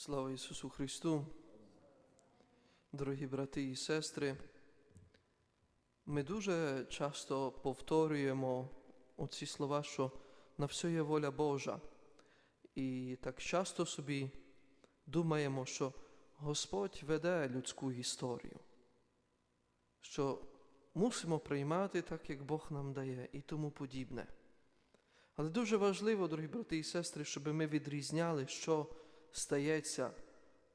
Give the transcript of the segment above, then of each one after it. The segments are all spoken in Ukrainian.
Слава Ісусу Христу! Дорогі брати і сестри, ми дуже часто повторюємо оці слова, що на все є воля Божа. І так часто собі думаємо, що Господь веде людську історію, що мусимо приймати так, як Бог нам дає, і тому подібне. Але дуже важливо, дорогі брати і сестри, щоб ми відрізняли, що стається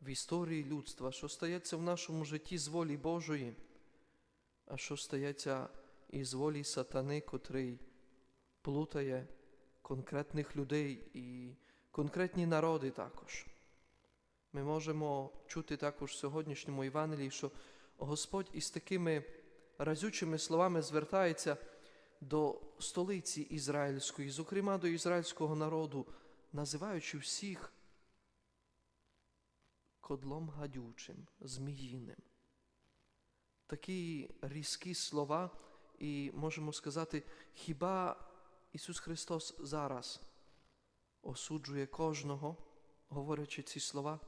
в історії людства, що стається в нашому житті з волі Божої, а що стається із волі сатани, котрий плутає конкретних людей і конкретні народи також. Ми можемо чути також в сьогоднішньому Євангелії, що Господь із такими разючими словами звертається до столиці Ізраїльської, зокрема до ізраїльського народу, називаючи всіх кодлом гадючим, зміїним. Такі різкі слова, і можемо сказати, хіба Ісус Христос зараз осуджує кожного, говорячи ці слова?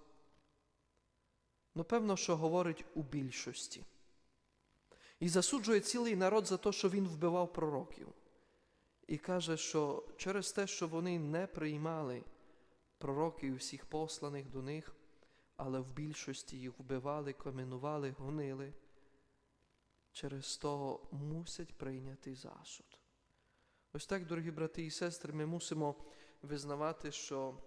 Ну, певно, що говорить у більшості. І засуджує цілий народ за те, що він вбивав пророків. І каже, що через те, що вони не приймали пророків всіх посланих до них, але в більшості їх вбивали, каменували, гонили, через то мусять прийняти засуд. Ось так, дорогі брати і сестри, ми мусимо визнавати, що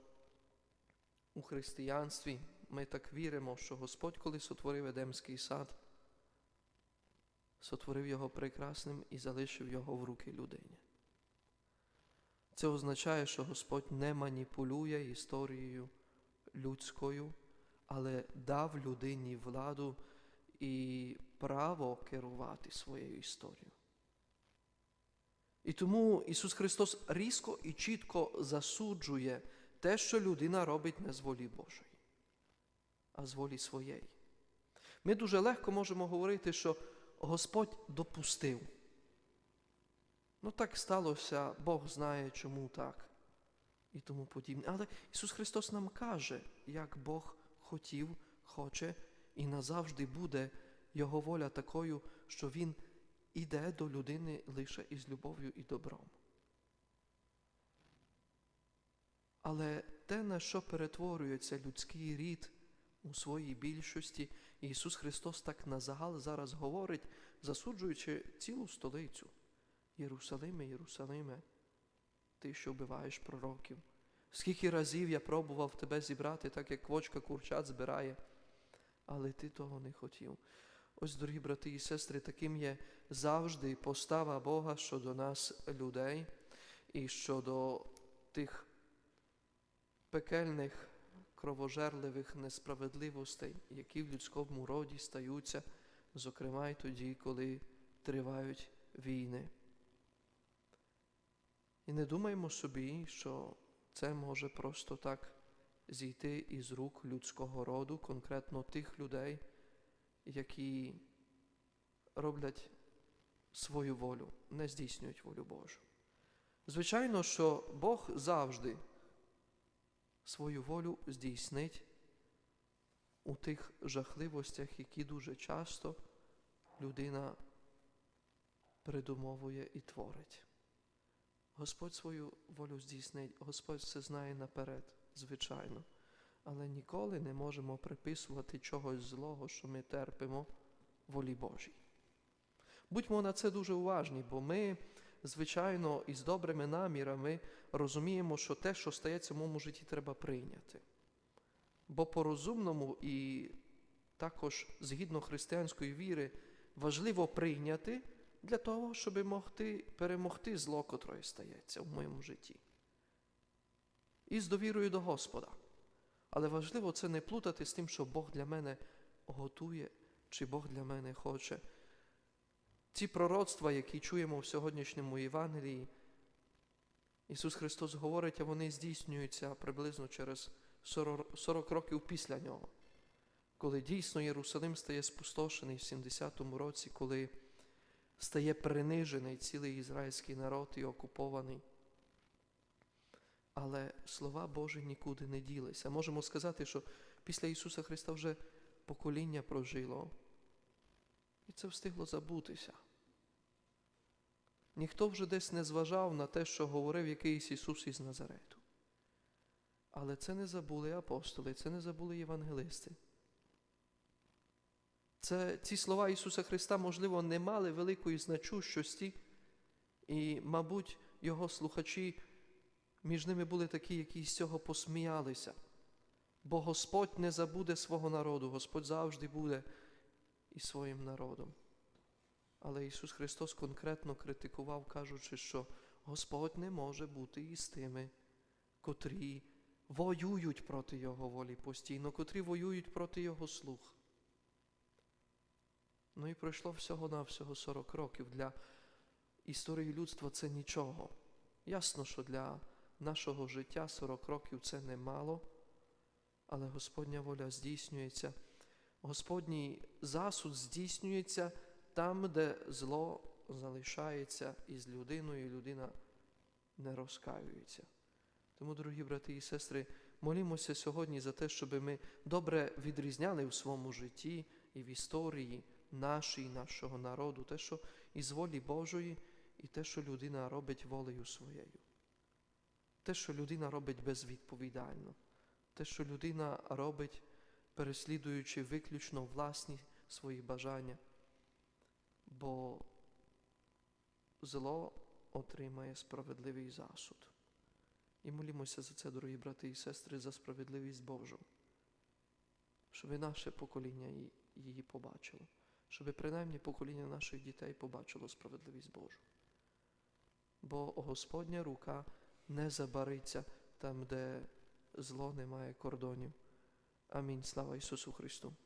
у християнстві ми так віримо, що Господь, коли сотворив Едемський сад, сотворив його прекрасним і залишив його в руки людині. Це означає, що Господь не маніпулює історією людською, але дав людині владу і право керувати своєю історією. І тому Ісус Христос різко і чітко засуджує те, що людина робить не з волі Божої, а з волі своєї. Ми дуже легко можемо говорити, що Господь допустив. Ну так сталося, Бог знає, чому так і тому подібне. Але Ісус Христос нам каже, як Бог хотів, хоче і назавжди буде Його воля такою, що Він іде до людини лише із любов'ю і добром. Але те, на що перетворюється людський рід у своїй більшості, Ісус Христос так на загал зараз говорить, засуджуючи цілу столицю. Єрусалиме, Єрусалиме, ти, що вбиваєш пророків. Скільки разів я пробував тебе зібрати, так як квочка курчат збирає, але ти того не хотів. Ось, дорогі брати і сестри, таким є завжди постава Бога щодо нас, людей, і щодо тих пекельних, кровожерливих несправедливостей, які в людському роді стаються, зокрема й тоді, коли тривають війни. І не думаємо собі, що це може просто так зійти із рук людського роду, конкретно тих людей, які роблять свою волю, не здійснюють волю Божу. Звичайно, що Бог завжди свою волю здійснить у тих жахливостях, які дуже часто людина придумовує і творить. Господь свою волю здійснить, Господь все знає наперед, звичайно, але ніколи не можемо приписувати чогось злого, що ми терпимо волі Божій. Будьмо на це дуже уважні, бо ми, звичайно, із добрими намірами розуміємо, що те, що стається в моєму житті, треба прийняти. Бо по-розумному і також згідно християнської віри важливо прийняти для того, щоб могти перемогти зло, котре стається в моєму житті. І з довірою до Господа. Але важливо це не плутати з тим, що Бог для мене готує, чи Бог для мене хоче. Ці пророцтва, які чуємо в сьогоднішньому Євангелії, Ісус Христос говорить, а вони здійснюються приблизно через 40 років після нього, коли дійсно Єрусалим стає спустошений в 70-му році, коли стає принижений цілий ізраїльський народ і окупований. Але слова Божі нікуди не ділися. Можемо сказати, що після Ісуса Христа вже покоління прожило. І це встигло забутися. Ніхто вже десь не зважав на те, що говорив якийсь Ісус із Назарету. Але це не забули апостоли, це не забули євангелисти. Це, ці слова Ісуса Христа, можливо, не мали великої значущості, і, мабуть, Його слухачі між ними були такі, які з цього посміялися. Бо Господь не забуде свого народу, Господь завжди буде із своїм народом. Але Ісус Христос конкретно критикував, кажучи, що Господь не може бути із тими, котрі воюють проти Його волі постійно, котрі воюють проти Його слух. Ну і пройшло всього-навсього 40 років. Для історії людства це нічого. Ясно, що для нашого життя 40 років це немало, але Господня воля здійснюється. Господній засуд здійснюється там, де зло залишається із людиною, і людина не розкаюється. Тому, дорогі брати і сестри, молімося сьогодні за те, щоб ми добре відрізняли в своєму житті і в історії нашій, нашого народу, те, що із волі Божої, і те, що людина робить волею своєю. Те, що людина робить безвідповідально, те, що людина робить, переслідуючи виключно власні свої бажання, бо зло отримає справедливий засуд. І молімося за це, дорогі брати і сестри, за справедливість Божу, щоб наше покоління її побачило, щоб принаймні покоління наших дітей побачило справедливість Божу. Бо Господня рука не забариться там, де зло не має кордонів. Амінь. Слава Ісусу Христу.